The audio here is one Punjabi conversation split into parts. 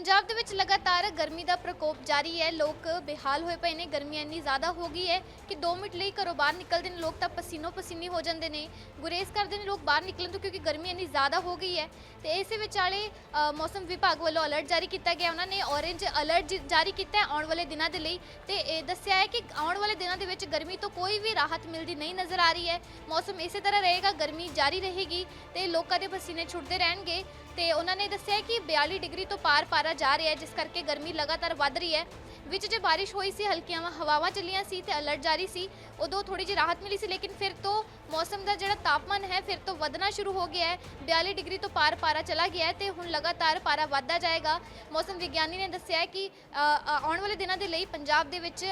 ਪੰਜਾਬ ਦੇ ਵਿੱਚ ਲਗਾਤਾਰ ਗਰਮੀ ਦਾ ਪ੍ਰਕੋਪ ਜਾਰੀ ਹੈ। ਲੋਕ ਬੇਹਾਲ ਹੋਏ ਪਏ ਨੇ। ਗਰਮੀ ਇੰਨੀ ਜ਼ਿਆਦਾ ਹੋ ਗਈ ਹੈ ਕਿ 2 ਮਿੰਟ ਲਈ ਘਰੋਂ ਬਾਹਰ ਨਿਕਲਦੇ ਨੇ। ਲੋਕ ਤਾਂ ਪਸੀਨੋ ਪਸੀਨੀ ਹੋ ਜਾਂਦੇ ਨੇ। ਗੁਰੇਜ਼ ਕਰਦੇ ਨੇ ਲੋਕ ਬਾਹਰ ਨਿਕਲਣ ਤੋਂ ਕਿਉਂਕਿ ਗਰਮੀ ਇੰਨੀ ਜ਼ਿਆਦਾ ਹੋ ਗਈ ਹੈ। ਤੇ ਇਸੇ ਵਿਚਾਲੇ ਅ, ਮੌਸਮ ਵਿਭਾਗ ਵੱਲੋਂ ਅਲਰਟ ਜਾਰੀ ਕੀਤਾ ਗਿਆ। ਉਹਨਾਂ ਨੇ ਔਰੇਂਜ ਅਲਰਟ ਜ- ਜਾਰੀ ਕੀਤਾ ਹੈ ਆਉਣ ਵਾਲੇ ਦਿਨਾਂ ਦੇ ਲਈ। ਤੇ ਇਹ ਦੱਸਿਆ ਹੈ ਕਿ ਆਉਣ ਵਾਲੇ ਦਿਨਾਂ ਦੇ ਵਿੱਚ ਗਰਮੀ ਤੋਂ ਕੋਈ ਵੀ ਰਾਹਤ ਮਿਲਦੀ ਨਹੀਂ ਨਜ਼ਰ ਆ ਰਹੀ ਹੈ। ਮੌਸਮ ਇਸੇ ਤਰ੍ਹਾਂ ਰਹੇਗਾ। ਗਰਮੀ ਜਾਰੀ ਰਹੇਗੀ ਤੇ ਲੋਕਾਂ ਦੇ ਪਸੀਨੇ ਛੁੱਟਦੇ ਰਹਿਣਗੇ। ਤੇ ਉਹਨਾਂ ਨੇ ਦੱਸਿਆ ਕਿ 42 ਡਿਗਰੀ ਤੋਂ ਪਾਰ ਪਾਰਾ ਜਾ ਰਿਹਾ ਹੈ ਜਿਸ ਕਰਕੇ ਗਰਮੀ ਲਗਾਤਾਰ ਵੱਧ ਰਹੀ ਹੈ। ਵਿੱਚ ਜੇ ਬਾਰਿਸ਼ ਹੋਈ ਸੀ ਹਲਕੀਆਂ ਹਵਾਵਾਂ ਚੱਲੀਆਂ ਸੀ ਤੇ ਅਲਰਟ ਜਾਰੀ ਸੀ ਉਦੋਂ ਥੋੜੀ ਜਿਹੀ ਰਾਹਤ ਮਿਲੀ ਸੀ ਲੇਕਿਨ ਫਿਰ ਤੋਂ ਮੌਸਮ ਦਾ ਜਿਹੜਾ ਤਾਪਮਾਨ ਹੈ ਫਿਰ ਤੋਂ ਵਧਣਾ ਸ਼ੁਰੂ ਹੋ ਗਿਆ ਹੈ। 42 ਡਿਗਰੀ ਤੋਂ ਪਾਰ ਪਾਰਾ ਚਲਾ ਗਿਆ ਹੈ ਤੇ ਹੁਣ ਲਗਾਤਾਰ ਪਾਰਾ ਵੱਧਦਾ ਜਾਏਗਾ। ਮੌਸਮ ਵਿਗਿਆਨੀ ਨੇ ਦੱਸਿਆ ਹੈ ਕਿ ਅ, ਅ, ਆਉਣ ਵਾਲੇ ਦਿਨਾਂ ਦੇ ਲਈ ਪੰਜਾਬ ਦੇ ਵਿੱਚ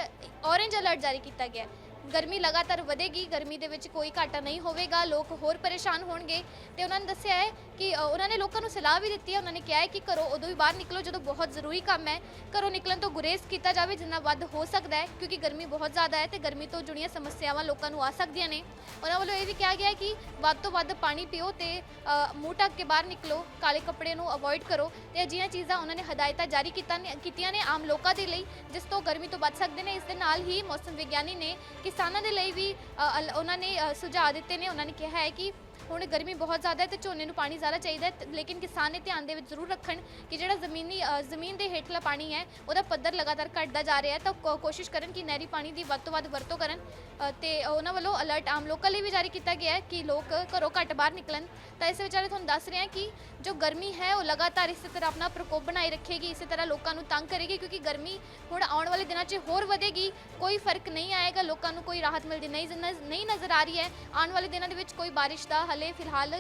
ਔਰੇਂਜ ਅਲਰਟ ਜਾਰੀ ਕੀਤਾ ਗਿਆ ਹੈ। ਗਰਮੀ ਲਗਾਤਾਰ ਵਧੇਗੀ ਗਰਮੀ ਦੇ ਵਿੱਚ ਕੋਈ ਘਾਟਾ ਨਹੀਂ ਹੋਵੇਗਾ ਲੋਕ ਹੋਰ ਪਰੇਸ਼ਾਨ ਹੋਣਗੇ। ਤੇ ਉਹਨਾਂ ਨੇ ਦੱਸਿਆ ਹੈ ਕਿ ਅ, ਉਹਨਾਂ ਨੇ ਲੋਕਾਂ ਨੂੰ ਸਲਾਹ ਵੀ ਦਿੱਤੀ ਹੈ ਉਹਨਾਂ ਨੇ ਕਿਹਾ ਹੈ ਕਿ ਘਰੋਂ ਉਦੋਂ ਵੀ ਬਾਹਰ ਨਿਕਲੋ ਜਦੋਂ ਬਹੁਤ ਜ਼ਰੂਰੀ ਕੰਮ ਹੈ। ਘਰੋਂ ਨਿਕਲਣ ਤੋਂ ਗੁਰੇਜ਼ ਕੀਤਾ ਜਾਵੇ ਜਿੰਨਾ ਵੱਧ ਹੋ ਸਕਦਾ ਹੈ ਕਿਉਂਕਿ ਗਰਮੀ ਬਹੁਤ ਜ਼ਿਆਦਾ ਹੈ ਤੇ ਗਰਮੀ ਤੋਂ ਜੁੜੀਆਂ ਸਮੱਸਿਆਵਾਂ ਲੋਕਾਂ ਨੂੰ ਆ ਸਕਦੀਆਂ ਨੇ। ਉਹਨਾਂ ਵੱਲੋਂ ਇਹ ਵੀ ਕਿਹਾ ਗਿਆ ਹੈ ਕਿ ਵੱਧ ਤੋਂ ਵੱਧ ਪਾਣੀ ਪੀਓ ਤੇ ਅ, ਮੂੰਹ ਢੱਕ ਕੇ ਬਾਹਰ ਨਿਕਲੋ ਕਾਲੇ ਕੱਪੜੇ ਨੂੰ ਅਵੋਇਡ ਕਰੋ ਤੇ ਅਜਿਹੀਆਂ ਚੀਜ਼ਾਂ ਉਹਨਾਂ ਨੇ ਹਦਾਇਤਾਂ ਜਾਰੀ ਕੀਤਾ ਨੇ ਕੀਤੀਆਂ ਨੇ ਆਮ ਲੋਕਾਂ ਦੇ ਲਈ ਜਿਸ ਤੋਂ ਗਰਮੀ ਤੋਂ ਬਚ ਸਕਦੇ ਨੇ। ਇਸ ਦੇ ਨਾਲ ਹੀ ਮੌਸਮ ਵਿਗਿਆਨੀ ਨੇ ਕਿਸਾਨਾਂ ਦੇ ਲਈ ਵੀ ਅ, ਅਲ- ਉਹਨਾਂ ਨੇ ਅ, ਸੁਝਾਅ ਦਿੱਤੇ ਨੇ। ਉਹਨਾਂ ਨੇ ਕਿਹਾ ਹੈ ਕਿ ਹੁਣ ਗਰਮੀ ਬਹੁਤ ਜ਼ਿਆਦਾ ਹੈ ਤੇ ਝੋਨੇ ਨੂੰ ਪਾਣੀ ਜ਼ਿਆਦਾ ਚਾਹੀਦਾ ਹੈ ਤੇ ਲੇਕਿਨ ਕਿਸਾਨ ਇਹ ਧਿਆਨ ਦੇ ਵਿੱਚ ਜ਼ਰੂਰ ਰੱਖਣ ਕਿ ਜਿਹੜਾ ਜ਼ਮੀਨੀ ਅ, ਜ਼ਮੀਨ ਦੇ ਹੇਠਲਾ ਪਾਣੀ ਹੈ ਉਹਦਾ ਪੱਧਰ ਲਗਾਤਾਰ ਘਟਦਾ ਜਾ ਰਿਹਾ ਹੈ। ਤਾਂ ਕੋ- ਕੋਸ਼ਿਸ਼ ਕਰਨ ਕਿ ਨਹਿਰੀ ਪਾਣੀ ਦੀ ਵੱਧ ਤੋਂ ਵੱਧ ਵਰਤੋਂ ਕਰਨ ਅ, ਤੇ ਉਹਨਾਂ ਵੱਲੋਂ ਅਲਰਟ ਆਮ ਲੋਕਾਂ ਲਈ ਵੀ ਜਾਰੀ ਕੀਤਾ ਗਿਆ ਹੈ ਕਿ ਲੋਕ ਘਰੋਂ ਘੱਟ ਬਾਹਰ ਨਿਕਲਣ। ਤਾਂ ਇਸ ਵਿਚਾਰੇ ਤੁਹਾਨੂੰ ਦੱਸ ਰਹੇ ਹਾਂ ਕਿ ਜੋ ਗਰਮੀ ਹੈ ਉਹ ਲਗਾਤਾਰ ਇਸੇ ਤਰ੍ਹਾਂ ਆਪਣਾ ਪ੍ਰਕੋਪ ਬਣਾਈ ਰੱਖੇਗੀ ਇਸੇ ਤਰ੍ਹਾਂ ਲੋਕਾਂ ਨੂੰ ਤੰਗ ਕਰੇਗੀ ਕਿਉਂਕਿ ਗਰਮੀ ਹੁਣ ਆਉਣ ਵਾਲੇ ਦਿਨਾਂ 'ਚ ਹੋਰ ਵਧੇਗੀ। ਕੋਈ ਫ਼ਰਕ ਨਹੀਂ ਆਏਗਾ ਲੋਕਾਂ ਨੂੰ ਕੋਈ ਰਾਹਤ ਮਿਲਦੀ ਨਹੀਂ ਨਜ਼- ਨਹੀਂ ਨਜ਼ਰ ਆ ਰਹੀ ਹੈ। ਆਉਣ ਵਾਲੇ ਦਿਨਾਂ ਦੇ ਵਿੱਚ ਕੋਈ ਬਾਰਿਸ਼ ਦਾ ਹਲੇ ਫਿਲਹਾਲ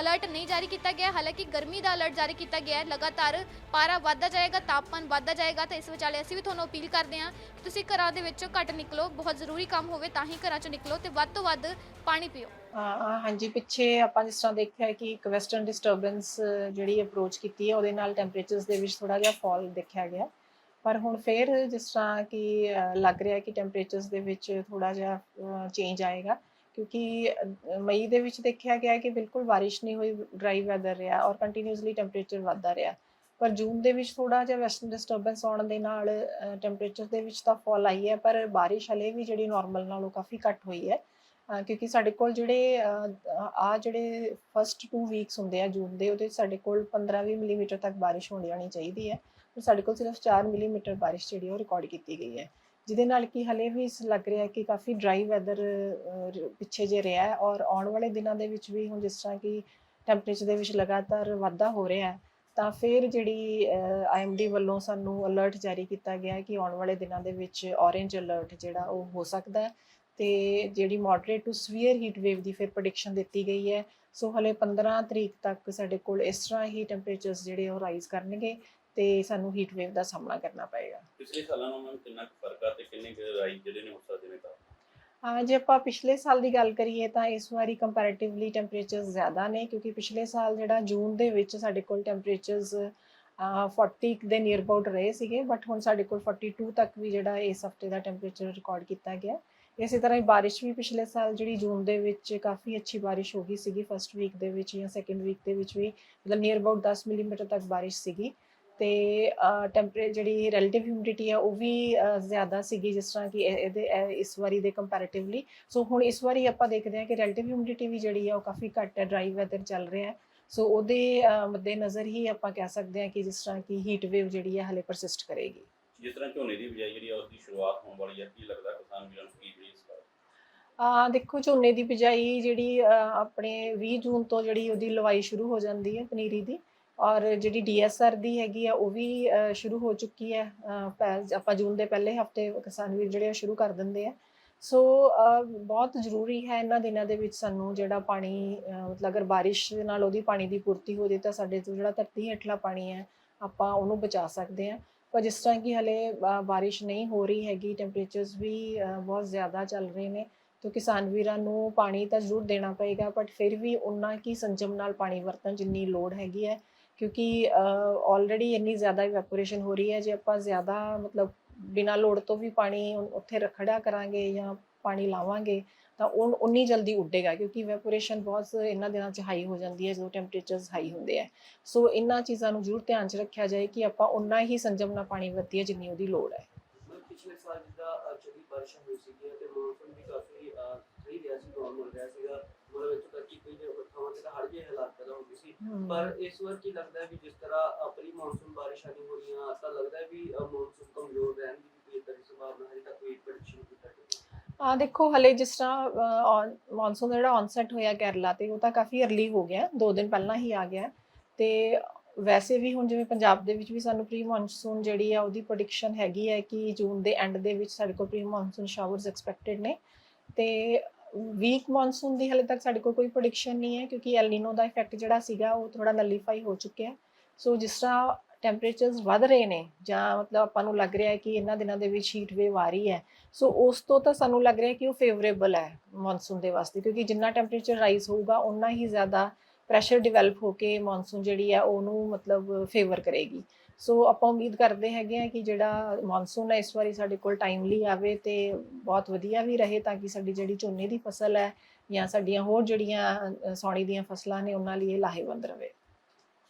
ਅਲਰਟ ਨਹੀਂ ਜਾਰੀ ਕੀਤਾ ਗਿਆ। ਹਾਲਾਂਕਿ ਗਰਮੀ ਦਾ ਅਲਰਟ ਜਾਰੀ ਕੀਤਾ ਗਿਆ ਹੈ। ਲਗਾਤਾਰ ਪਾਰਾ ਵੱਧਦਾ ਜਾਏਗਾ, ਤਾਪਮਾਨ ਵੱਧਦਾ ਜਾਏਗਾ ਤਾਂ ਇਸ ਵਿਚਾਲੇ ਅਸੀਂ ਵੀ ਤੁਹਾਨੂੰ ਅਪੀਲ ਕਰਦੇ ਹਾਂ ਕਿ ਤੁਸੀਂ ਘਰਾਂ ਦੇ ਵਿੱਚੋਂ ਘੱਟ ਨਿਕਲੋ। ਬਹੁਤ ਜ਼ਰੂਰੀ ਕੰਮ ਹੋਵੇ ਤਾਂ ਹੀ ਘਰਾਂ 'ਚੋਂ ਨਿਕਲੋ ਤੇ ਵੱਧ ਤੋਂ ਵੱਧ ਪਾਣੀ ਪੀਓ। ਹਾਂਜੀ, ਪਿੱਛੇ ਆਪਾਂ ਜਿਸ ਤਰ੍ਹਾਂ ਦੇਖਿਆ ਕਿ ਇੱਕ ਵੈਸਟਰਨ ਡਿਸਟਰਬੈਂਸ ਜਿਹੜੀ ਅਪਰੋਚ ਕੀਤੀ ਹੈ, ਉਹਦੇ ਨਾਲ ਟੈਂਪਰੇਚਰਸ ਦੇ ਵਿੱਚ ਥੋੜਾ ਜਿਹਾ ਫਾਲ ਦੇਖਿਆ ਗਿਆ। ਪਰ ਹੁਣ ਫੇਰ ਜਿਸ ਤਰ੍ਹਾਂ ਕਿ ਲੱਗ ਰਿਹਾ ਕਿ ਟੈਂਪਰੇਚਰਸ ਦੇ ਵਿੱਚ ਥੋੜਾ ਜਿਹਾ ਚੇਂਜ ਆਏਗਾ। ਕਿਉਂਕਿ ਮਈ ਦੇ ਵਿੱਚ ਦੇਖਿਆ ਗਿਆ ਕਿ ਬਿਲਕੁਲ ਬਾਰਿਸ਼ ਨਹੀਂ ਹੋਈ ਡਰਾਈ ਵੈਦਰ ਰਿਹਾ ਔਰ ਕੰਟੀਨਿਊਸਲੀ ਟੈਂਪਰੇਚਰ ਵੱਧਦਾ ਰਿਹਾ। ਪਰ ਜੂਨ ਦੇ ਵਿੱਚ ਥੋੜਾ ਜਿਹਾ ਵੈਸਟਰਨ ਡਿਸਟਰਬੈਂਸ ਆਉਣ ਦੇ ਨਾਲ ਟੈਂਪਰੇਚਰ ਦੇ ਵਿੱਚ ਤਾਂ ਫਾਲ ਆਈ ਹੈ, ਪਰ ਬਾਰਿਸ਼ ਹਲੇ ਵੀ ਜਿਹੜੀ ਨਾਰਮਲ ਨਾਲੋਂ ਕਾਫੀ ਘੱਟ ਹੋਈ ਹੈ। ਕਿਉਂਕਿ ਸਾਡੇ ਕੋਲ ਜਿਹੜੇ ਆ ਜਿਹੜੇ ਫਸਟ 2 ਵੀਕਸ ਹੁੰਦੇ ਆ ਜੂਨ ਦੇ, ਉਹਦੇ 'ਚ ਸਾਡੇ ਕੋਲ 15-20 ਮਿਲੀਮੀਟਰ ਤੱਕ ਬਾਰਿਸ਼ ਹੋਣੀ ਜਾਣੀ ਚਾਹੀਦੀ ਹੈ। ਪਰ ਸਾਡੇ ਕੋਲ ਸਿਰਫ 4 ਮਿਲੀਮੀਟਰ ਬਾਰਿਸ਼ ਜਿਹੜੀ ਉਹ ਰਿਕਾਰਡ ਕੀਤੀ ਗਈ ਹੈ। ਜਿਹਦੇ ਨਾਲ ਕਿ ਹਲੇ ਵੀ ਲੱਗ ਰਿਹਾ ਕਿ ਕਾਫੀ ਡਰਾਈ ਵੈਦਰ ਪਿੱਛੇ ਜੇ ਰਿਹਾ ਹੈ ਔਰ ਆਉਣ ਵਾਲੇ ਦਿਨਾਂ ਦੇ ਵਿੱਚ ਵੀ ਹੁਣ ਜਿਸ ਤਰ੍ਹਾਂ ਕਿ ਟੈਂਪਰੇਚਰ ਦੇ ਵਿੱਚ ਲਗਾਤਾਰ ਵਾਧਾ ਹੋ ਰਿਹਾ ਹੈ, ਤਾਂ ਫਿਰ ਜਿਹੜੀ ਆਈਐਮਡੀ ਵੱਲੋਂ ਸਾਨੂੰ ਅਲਰਟ ਜਾਰੀ ਕੀਤਾ ਗਿਆ ਹੈ ਕਿ ਆਉਣ ਵਾਲੇ ਦਿਨਾਂ ਦੇ ਵਿੱਚ ਔਰੇਂਜ ਅਲਰਟ ਜਿਹੜਾ ਉਹ ਹੋ ਸਕਦਾ ਹੈ ਤੇ ਜਿਹੜੀ moderate to severe heat wave ਦੀ ਫਿਰ ਪ੍ਰੈਡਿਕਸ਼ਨ ਦਿੱਤੀ ਗਈ ਹੈ, ਸੋ ਹਲੇ 15 ਤਰੀਕ ਤੱਕ ਸਾਡੇ ਕੋਲ ਇਸ ਤਰ੍ਹਾਂ ਹੀ ਟੈਂਪਰੇਚਰਸ ਜਿਹੜੇ ਉਹ ਰਾਈਜ਼ ਕਰਨਗੇ ਤੇ ਸਾਨੂੰ ਹੀਟ ਵੇਵ ਦਾ ਸਾਹਮਣਾ ਕਰਨਾ ਪਏਗਾ। ਪਿਛਲੇ ਸਾਲਾਂ ਨਾਲੋਂ ਕਿੰਨਾ ਕੁ ਫ਼ਰਕ ਆ ਤੇ ਕਿੰਨੇ ਕੁ ਰਾਈਜ਼ ਜਿਹੜੇ ਨੇ ਹੋ ਸਕਦੇ ਨੇ ਤਾਂ? ਹਾਂ ਜੇ ਆਪਾਂ ਪਿਛਲੇ ਸਾਲ ਦੀ ਗੱਲ ਕਰੀਏ ਤਾਂ ਇਸ ਵਾਰੀ ਕੰਪੈਰੀਟਿਵਲੀ ਟੈਂਪਰੇਚਰਸ ਜ਼ਿਆਦਾ ਨੇ ਕਿਉਂਕਿ ਪਿਛਲੇ ਸਾਲ ਜਿਹੜਾ ਜੂਨ ਦੇ ਵਿੱਚ ਸਾਡੇ ਕੋਲ ਟੈਂਪਰੇਚਰਸ 40 ਦੇ ਨੀਅਰ ਅਬਾਊਟ ਰਹੇ ਸੀਗੇ ਬਟ ਹੁਣ ਸਾਡੇ ਕੋਲ 42 ਤੱਕ ਵੀ ਜਿਹੜਾ ਇਸ ਹਫ਼ਤੇ ਦਾ ਟੈਂਪਰੇਚਰ ਰਿਕਾਰਡ ਕੀਤਾ ਗਿਆ। ਇਸੇ ਤਰ੍ਹਾਂ ਹੀ ਬਾਰਿਸ਼ ਵੀ ਪਿਛਲੇ ਸਾਲ ਜਿਹੜੀ ਜੂਨ ਦੇ ਵਿੱਚ ਕਾਫੀ ਅੱਛੀ ਬਾਰਿਸ਼ ਹੋ ਗਈ ਸੀਗੀ ਫਸਟ ਵੀਕ ਦੇ ਵਿੱਚ ਜਾਂ ਸੈਕੰਡ ਵੀਕ ਦੇ ਵਿੱਚ ਵੀ ਮਤਲਬ ਨੀਅਰ ਅਬਾਊਟ 10 ਮਿਲੀਮੀਟਰ ਤੱਕ ਬਾਰਿਸ਼ ਸੀਗੀ। ਤੇ ਟੈਂਪਰੇ ਜਿਹੜੀ ਰਿਲੇਟਿਵ ਹਿਊਮਿਡਿਟੀ ਆ ਉਹ ਵੀ ਜ਼ਿਆਦਾ ਸੀਗੀ ਜਿਸ ਤਰ੍ਹਾਂ ਕਿ ਇਹ- ਇਹਦੇ ਇਹ ਇਸ ਵਾਰੀ ਦੇ ਕੰਪੈਰੀਟਿਵਲੀ ਸੋ ਹੁਣ ਇਸ ਵਾਰੀ ਆਪਾਂ ਦੇਖਦੇ ਹਾਂ ਕਿ ਰਿਲੇਟਿਵ ਹਿਊਮਿਡਿਟੀ ਵੀ ਜਿਹੜੀ ਆ ਉਹ ਕਾਫੀ ਘੱਟ ਹੈ ਡਰਾਈ ਵੈਦਰ ਚੱਲ ਰਿਹਾ ਹੈ। ਸੋ ਉਹਦੇ ਮੱਦੇ ਨਜ਼ਰ ਹੀ ਆਪਾਂ ਕਹਿ ਸਕਦੇ ਹਾਂ ਕਿ ਜਿਸ ਤਰ੍ਹਾਂ ਕਿ ਹੀਟ ਵੇਵ ਜਿਹੜੀ ਹੈ ਹਲੇ ਪਰਸਿਸਟ ਕਰੇਗੀ। ਜਿਸ ਤਰ੍ਹਾਂ ਝੋਨੇ ਦੀ ਬਿਜਾਈ ਜਿਹੜੀ ਆ ਉਸ ਦੀ ਸ਼ੁਰੂਆਤ ਹੋਣ ਵਾਲੀ ਹੈ ਕੀ ਲੱਗਦਾ ਕਿਸਾਨ ਵੀਰਾਂ ਨੂੰ ਕੀ ਜਿਹੜੀ ਇਸ ਬਾਰੇ ਆ ਦੇਖੋ ਝੋਨੇ ਦੀ ਬਿਜਾਈ ਜਿਹੜੀ ਆਪਣੇ 20 ਜੂਨ ਤੋਂ ਜਿਹੜੀ ਉਹਦੀ ਲਵਾਈ ਸ਼ੁਰੂ ਹੋ ਜਾਂਦੀ ਹੈ ਪਨੀਰੀ ਦੀ। ਔਰ ਜਿਹੜੀ ਡੀਐਸਆਰ ਦੀ ਹੈਗੀ ਆ ਉਹ ਵੀ ਸ਼ੁਰੂ ਹੋ ਚੁੱਕੀ ਹੈ। ਅਹ, ਪੈ- ਆਪਾਂ ਜੂਨ ਦੇ ਪਹਿਲੇ ਹਫ਼ਤੇ ਕਿਸਾਨ ਵੀਰ ਜਿਹੜੇ ਆ ਸ਼ੁਰੂ ਕਰ ਦਿੰਦੇ ਆ। ਸੋ ਬਹੁਤ ਜ਼ਰੂਰੀ ਹੈ ਇਹਨਾਂ ਦਿਨਾਂ ਦੇ ਵਿੱਚ ਸਾਨੂੰ ਜਿਹੜਾ ਪਾਣੀ ਮਤਲਬ ਅਗਰ ਬਾਰਿਸ਼ ਦੇ ਨਾਲ ਉਹਦੀ ਪਾਣੀ ਦੀ ਪੂਰਤੀ ਹੋ ਜੇ ਤਾਂ ਸਾਡੇ ਤੋਂ ਜਿਹੜਾ ਧਰਤੀ ਹੇਠਲਾ ਪਾਣੀ ਹੈ ਆਪਾਂ ਉਹਨੂੰ ਬਚਾ ਸਕਦੇ ਹਾਂ। ਪਰ ਜਿਸ ਤਰ੍ਹਾਂ ਕਿ ਹਲੇ ਬਾਰਿਸ਼ ਨਹੀਂ ਹੋ ਰਹੀ ਹੈਗੀ ਟੈਂਪਰੇਚਰਸ ਵੀ ਬਹੁਤ ਜ਼ਿਆਦਾ ਚੱਲ ਰਹੇ ਨੇ ਤੋ ਕਿਸਾਨ ਵੀਰਾਂ ਨੂੰ ਪਾਣੀ ਤਾਂ ਜ਼ਰੂਰ ਦੇਣਾ ਪਏਗਾ ਬਟ ਫਿਰ ਵੀ ਉਹਨਾਂ ਕੀ ਸੰਜਮ ਨਾਲ ਪਾਣੀ ਵਰਤਣ ਜਿੰਨੀ ਲੋੜ ਹੈਗੀ ਹੈ ਕਿਉਂਕਿ ਆਲਰੇਡੀ ਇੰਨੀ ਜ਼ਿਆਦਾ ਇਵੈਪੋਰੇਸ਼ਨ ਹੋ ਰਹੀ ਹੈ, ਜੇ ਆਪਾਂ ਜ਼ਿਆਦਾ, ਮਤਲਬ ਬਿਨਾਂ ਲੋੜ ਤੋਂ ਵੀ ਪਾਣੀ ਉੱਥੇ ਰਖੜਾ ਕਰਾਂਗੇ ਜਾਂ ਪਾਣੀ ਲਾਵਾਂਗੇ, ਤਾਂ ਉਹ ਉਨੀ ਜਲਦੀ ਉੱਡੇਗਾ, ਕਿਉਂਕਿ ਇਵੈਪੋਰੇਸ਼ਨ ਬਹੁਤ ਇਹਨਾਂ ਦਿਨਾਂ 'ਚ ਹਾਈ ਹੋ ਜਾਂਦੀ ਹੈ, ਜਦੋਂ ਟੈਂਪਰੇਚਰਸ ਹਾਈ ਹੁੰਦੇ ਆ ਸੋ ਇਹਨਾਂ ਚੀਜ਼ਾਂ ਨੂੰ ਜ਼ਰੂਰ ਧਿਆਨ 'ਚ ਰੱਖਿਆ ਜਾਏ ਕਿ ਆਪਾਂ ਉਨਾ ਹੀ ਸੰਜਮ ਨਾਲ ਪਾਣੀ ਵਰਤੀਏ ਜਿੰਨੀ ਉਹਦੀ ਲੋੜ ਹੈ। ਪਿਛਲੇ ਸਾਲ ਜਿੱਦਾਂ ਚੰਗੀ ਬਾਰਿਸ਼ਾਂ ਹੋਈ ਸੀਗੀਆਂ ਤੇ ਮੌਨਸੂਨ ਵੀ ਕਾਫੀ ਸਹੀ ਰਿਹਾ ਸੀ ਨਾਰਮਲ ਰਿਹਾ ਸੀਗਾ। ਮਤਲਬ ਇੱਥੋਂ ਤੱਕ ਕਿ ਕੋਈ ਥਾਵਾਂ ਤੇ ਤਾਂ ਹੜ੍ਹ ਜਿਹੇ ਹਾਲਾਤ ਪੈਦਾ ਹੋ ਗਏ ਸੀ ਪਰ ਇਸ ਵਾਰ ਕੀ ਲੱਗਦਾ ਹੈ ਵੀ ਜਿਸ ਤਰ੍ਹਾਂ ਪ੍ਰੀ ਮੌਨਸੂਨ ਬਾਰਿਸ਼ਾਂ ਨਹੀਂ ਹੋ ਰਹੀਆਂ ਤਾਂ ਲੱਗਦਾ ਹੈ ਵੀ ਮੌਨਸੂਨ ਕਮਜ਼ੋਰ ਰਹਿਣ ਦੀ ਵੀ ਕੋਈ ਏਦਾਂ ਦੀ ਸੰਭਾਵਨਾ ਹੈ ਤਾਂ ਕੋਈ ਪ੍ਰੈਡਿਕਸ਼ਨ ਕੀਤਾ ਜਾਵੇ ਆ ਦੇਖੋ ਹਲੇ ਜਿਸ ਤਰ੍ਹਾਂ ਮੌਨਸੂਨ ਜਿਹੜਾ ਔਨਸੈਟ ਹੋਇਆ ਕੇਰਲਾ ਤੇ ਉਹ ਤਾਂ ਕਾਫੀ ਅਰਲੀ ਹੋ ਗਿਆ ਦੋ ਦਿਨ ਪਹਿਲਾਂ ਹੀ ਆ ਗਿਆ। ਤੇ ਵੈਸੇ ਵੀ ਹੁਣ ਜਿਵੇਂ ਪੰਜਾਬ ਦੇ ਵਿੱਚ ਵੀ ਸਾਨੂੰ ਪ੍ਰੀ ਮੌਨਸੂਨ ਜਿਹੜੀ ਆ ਉਹਦੀ ਪ੍ਰੈਡਿਕਸ਼ਨ ਹੈਗੀ ਹੈ ਕਿ ਜੂਨ ਦੇ ਐਂਡ ਦੇ ਵਿੱਚ ਸਾਡੇ ਕੋਲ ਪ੍ਰੀ ਮੌਨਸੂਨ ਸ਼ਾਵਰਸ ਐਕਸਪੈਕਟਡ ਨੇ। ਤੇ ਵੀਕ ਮੌਨਸੂਨ ਦੀ ਹਲੇ ਤੱਕ ਸਾਡੇ ਕੋਲ ਕੋਈ ਪ੍ਰੈਡਿਕਸ਼ਨ ਨਹੀਂ ਹੈ ਕਿਉਂਕਿ ਐਲ ਨੀਨੋ ਦਾ ਇਫੈਕਟ ਜਿਹੜਾ ਸੀਗਾ ਉਹ ਥੋੜਾ ਨਲੀਫਾਈ ਹੋ ਚੁੱਕਿਆ ਸੋ ਜਿਸ ਤਰ੍ਹਾਂ ਟੈਂਪਰੇਚਰਸ ਵੱਧ ਰਹੇ ਨੇ ਜਾਂ ਮਤਲਬ ਆਪਾਂ ਨੂੰ ਲੱਗ ਰਿਹਾ ਹੈ ਕਿ ਇਹਨਾਂ ਦਿਨਾਂ ਦੇ ਵਿੱਚ ਹੀਟ ਵੇਵ ਆ ਰਹੀ ਹੈ ਸੋ ਉਸ ਤੋਂ ਤਾਂ ਸਾਨੂੰ ਲੱਗ ਰਿਹਾ ਕਿ ਉਹ ਫੇਵਰੇਬਲ ਹੈ ਮੌਨਸੂਨ ਦੇ ਵਾਸਤੇ ਕਿਉਂਕਿ ਜਿੰਨਾ ਟੈਂਪਰੇਚਰ ਰਾਈਜ਼ ਹੋਊਗਾ ਉਨਾ ਹੀ ਜ਼ਿਆਦਾ ਪ੍ਰੈਸ਼ਰ ਡਿਵੈਲਪ ਹੋ ਕੇ ਮੌਨਸੂਨ ਜਿਹੜੀ ਹੈ ਉਹਨੂੰ ਮਤਲਬ ਫੇਵਰ ਕਰੇਗੀ। ਸੋ ਆਪਾਂ ਉਮੀਦ ਕਰਦੇ ਹੈਗੇ ਆ ਕਿ ਜਿਹੜਾ ਮੌਨਸੂਨ ਹੈ ਇਸ ਵਾਰੀ ਸਾਡੇ ਕੋਲ ਟਾਈਮਲੀ ਆਵੇ ਤੇ ਬਹੁਤ ਵਧੀਆ ਵੀ ਰਹੇ ਤਾਂ ਕਿ ਸਾਡੀ ਜਿਹੜੀ ਝੋਨੇ ਦੀ ਫਸਲ ਹੈ ਜਾਂ ਸਾਡੀਆਂ ਹੋਰ ਜਿਹੜੀਆਂ ਸੌਣੀ ਦੀਆਂ ਫਸਲਾਂ ਨੇ ਉਹਨਾਂ ਲਈ ਇਹ ਲਾਹੇਵੰਦ ਰਵੇ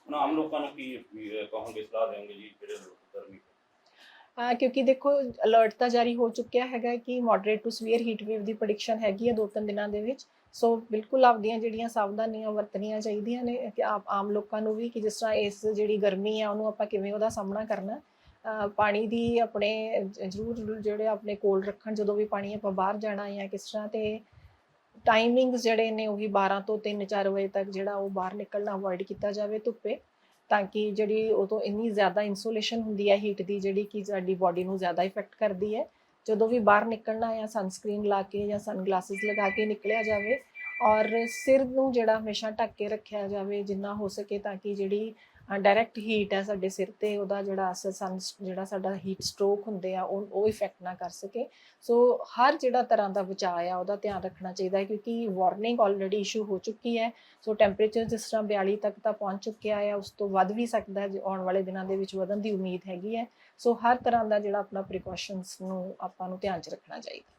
ਹੁਣ ਆਮ ਲੋਕਾਂ ਨੂੰ ਕੀ ਕਹੋਗੇ ਸਲਾਹ ਦੇਵੋਗੇ ਜੀ ਜਿਹੜੇ ਲੋਕ ਗਰਮੀ ਹਾਂ ਕਿਉਂਕਿ ਦੇਖੋ ਅਲਰਟ ਤਾਂ ਜਾਰੀ ਹੋ ਚੁੱਕਿਆ ਹੈਗਾ ਕਿ moderate to severe heat wave the prediction ਹੈਗੀ ਹੈ ਦੋ ਤਿੰਨ ਦਿਨਾਂ ਦੇ ਵਿੱਚ। ਸੋ ਬਿਲਕੁਲ ਆਪਦੀਆਂ ਜਿਹੜੀਆਂ ਸਾਵਧਾਨੀਆਂ ਵਰਤਣੀਆਂ ਚਾਹੀਦੀਆਂ ਨੇ ਕਿ ਆਪ ਆਮ ਲੋਕਾਂ ਨੂੰ ਵੀ ਕਿ ਜਿਸ ਤਰ੍ਹਾਂ ਇਸ ਜਿਹੜੀ ਗਰਮੀ ਆ ਉਹਨੂੰ ਆਪਾਂ ਕਿਵੇਂ ਉਹਦਾ ਸਾਹਮਣਾ ਕਰਨਾ। ਪਾਣੀ ਦੀ ਆਪਣੇ ਜ- ਜ਼ਰੂਰ ਜਿਹੜੇ ਆਪਣੇ ਕੋਲ ਰੱਖਣ ਜਦੋਂ ਵੀ ਪਾਣੀ ਆਪਾਂ ਬਾਹਰ ਜਾਣਾ ਜਾਂ ਕਿਸ ਤਰ੍ਹਾਂ ਤੇ ਟਾਈਮਿੰਗਸ ਜਿਹੜੇ ਨੇ ਉਹੀ 12 ਤੋਂ 3-4 ਵਜੇ ਤੱਕ ਜਿਹੜਾ ਉਹ ਬਾਹਰ ਨਿਕਲਣਾ ਅਵੋਇਡ ਕੀਤਾ ਜਾਵੇ ਧੁੱਪੇ ਤਾਂ ਕਿ ਜਿਹੜੀ ਉਹ ਤੋਂ ਇੰਨੀ ਜ਼ਿਆਦਾ ਇਨਸੂਲੇਸ਼ਨ ਹੁੰਦੀ ਹੈ ਹੀਟ ਦੀ ਜਿਹੜੀ ਕਿ ਸਾਡੀ ਬਾਡੀ ਨੂੰ ਜ਼ਿਆਦਾ ਇਫੈਕਟ ਕਰਦੀ ਹੈ। ਜਦੋਂ ਵੀ ਬਾਹਰ ਨਿਕਲਣਾ ਜਾਂ ਸਨਸਕ੍ਰੀਨ ਲਾ ਕੇ ਜਾਂ ਸਨਗਲਾਸਿਸ ਲਗਾ ਕੇ ਨਿਕਲਿਆ ਜਾਵੇ ਔਰ ਸਿਰ ਨੂੰ ਜਿਹੜਾ ਹਮੇਸ਼ਾ ਢੱਕ ਕੇ ਰੱਖਿਆ ਜਾਵੇ ਜਿੰਨਾ ਹੋ ਸਕੇ ਤਾਂ ਕਿ ਜਿਹੜੀ ਡਾਇਰੈਕਟ ਹੀਟ ਹੈ ਸਾਡੇ ਸਿਰ ਤੇ, ਉਹਦਾ ਜਿਹੜਾ ਅਸਰ ਸਨ ਜਿਹੜਾ ਸਾਡਾ ਹੀਟ ਸਟ੍ਰੋਕ ਹੁੰਦੇ ਆ, ਉਹ ਉਹ ਇਫੈਕਟ ਨਾ ਕਰ ਸਕੇ। ਸੋ ਹਰ ਜਿਹੜਾ ਤਰ੍ਹਾਂ ਦਾ ਬਚਾਅ ਆ, ਉਹਦਾ ਧਿਆਨ ਰੱਖਣਾ ਚਾਹੀਦਾ ਹੈ, ਕਿਉਂਕਿ ਵਾਰਨਿੰਗ ਆਲਰੇਡੀ ਇਸ਼ੂ ਹੋ ਚੁੱਕੀ ਹੈ। ਸੋ ਟੈਂਪਰੇਚਰ ਜਿਸ ਤਰ੍ਹਾਂ 42 ਤੱਕ ਤਾਂ ਪਹੁੰਚ ਚੁੱਕਿਆ ਆ, ਉਸ ਤੋਂ ਵੱਧ ਵੀ ਸਕਦਾ ਹੈ, ਜੇ ਆਉਣ ਵਾਲੇ ਦਿਨਾਂ ਦੇ ਵਿੱਚ ਵਧਣ ਦੀ ਉਮੀਦ ਹੈਗੀ ਹੈ। ਸੋ ਹਰ ਤਰ੍ਹਾਂ ਦਾ ਜਿਹੜਾ ਆਪਣਾ ਪ੍ਰੀਕਾਸ਼ਨਸ ਨੂੰ ਆਪਾਂ ਨੂੰ ਧਿਆਨ 'ਚ ਰੱਖਣਾ ਚਾਹੀਦਾ।